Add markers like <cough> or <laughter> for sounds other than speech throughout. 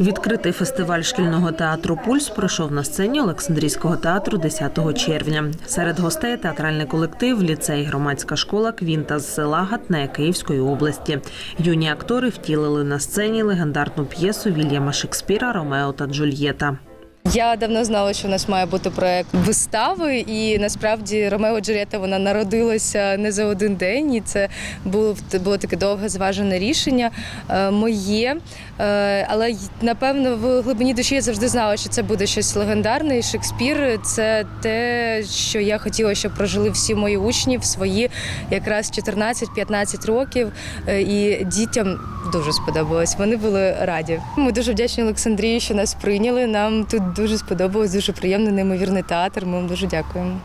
Відкритий фестиваль шкільного театру Пульс пройшов на сцені Олександрійського театру 10 червня. Серед гостей театральний колектив, ліцей, громадська школа Квінта з села Гатне Київської області. Юні актори втілили на сцені легендарну п'єсу Вільяма Шекспіра Ромео та Джульєта. Я давно знала, що у нас має бути проект вистави, і насправді Ромео Джульєта вона народилася не за один день, і це було було таке довге зважене рішення е, моє. Е, але напевно в глибині душі я завжди знала, що це буде щось легендарне. І Шекспір це те, що я хотіла, щоб прожили всі мої учні в свої якраз 14-15 років. Е, І дітям дуже сподобалось. Вони були раді. Ми дуже вдячні Олександрії, що нас прийняли. Нам тут дуже сподобалось, дуже приємний, неймовірний театр. Ми вам дуже дякуємо.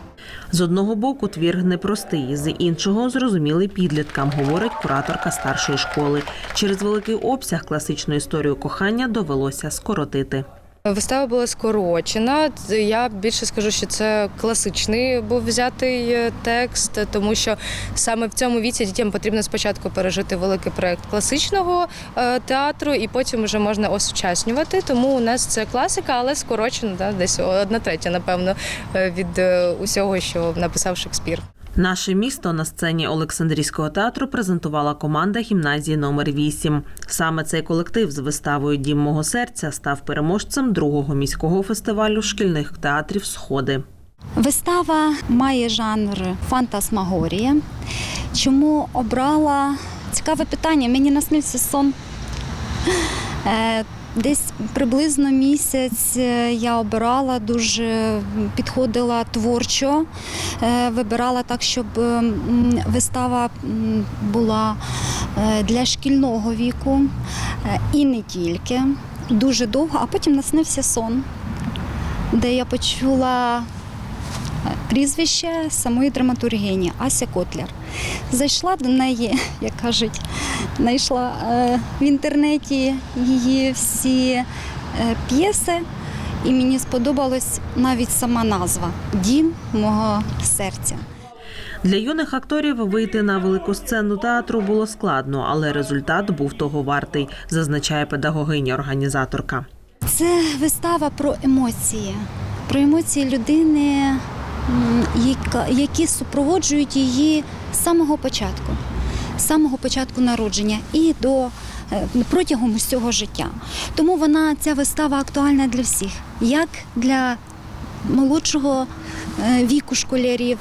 З одного боку твір непростий, з іншого зрозумілий підліткам, говорить кураторка старшої школи. Через великий обсяг класичну історію кохання довелося скоротити. Вистава була скорочена. Я більше скажу, що це класичний був взятий е, текст, тому що саме в цьому віці дітям потрібно спочатку пережити великий проект класичного е, театру, і потім вже можна осучаснювати. Тому у нас це класика, але скорочена, да, десь одна третя, напевно, е, від усього, що написав Шекспір. Наше місто на сцені Олександрійського театру презентувала команда гімназії номер 8 Саме цей колектив з виставою Дім мого серця став переможцем другого міського фестивалю шкільних театрів Сходи. Вистава має жанр фантасмагорія. Чому обрала цікаве питання? Мені наснився сон. Десь приблизно місяць е, я обирала, дуже підходила творчо, е, вибирала так, щоб вистава була е, для шкільного віку і не тільки. Дуже довго, а потім наснився сон, де я почула прізвище самої драматургині Ася Котляр. Зайшла до неї, <laughs> як кажуть, знайшла е, в інтернеті її всі е, п'єси, і мені сподобалась навіть сама назва Дім мого серця. Для юних акторів вийти на велику сцену театру було складно, але результат був того вартий, зазначає педагогиня-організаторка. Це вистава про емоції, про емоції людини, які супроводжують її з самого початку, з самого початку народження і до е, протягом усього життя. Тому вона ця вистава актуальна для всіх, як для молодшого е, віку школярів,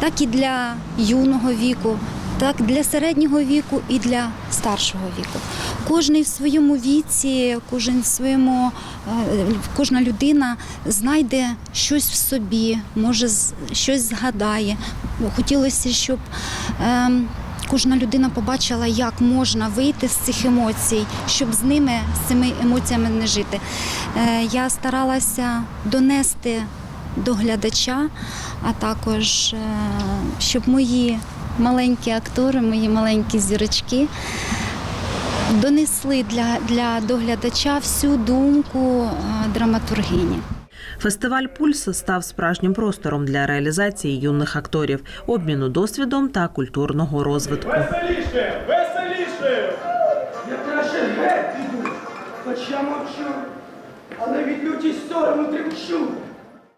так і для юного віку, так для середнього віку і для старшого віку. Кожний в своєму віці, кожен в своєму, е, кожна людина знайде щось в собі, може щось згадає. Хотілося, щоб ем, кожна людина побачила, як можна вийти з цих емоцій, щоб з ними, з цими емоціями не жити. Е, Я старалася донести до глядача, а також е, щоб мої маленькі актори, мої маленькі зірочки донесли для, для доглядача всю думку е, драматургині. Фестиваль Пульс став справжнім простором для реалізації юних акторів, обміну досвідом та культурного розвитку. Веселіше! Веселіше! Я краще геть іду, хоча я мовчу, але від люті сорому тремчу.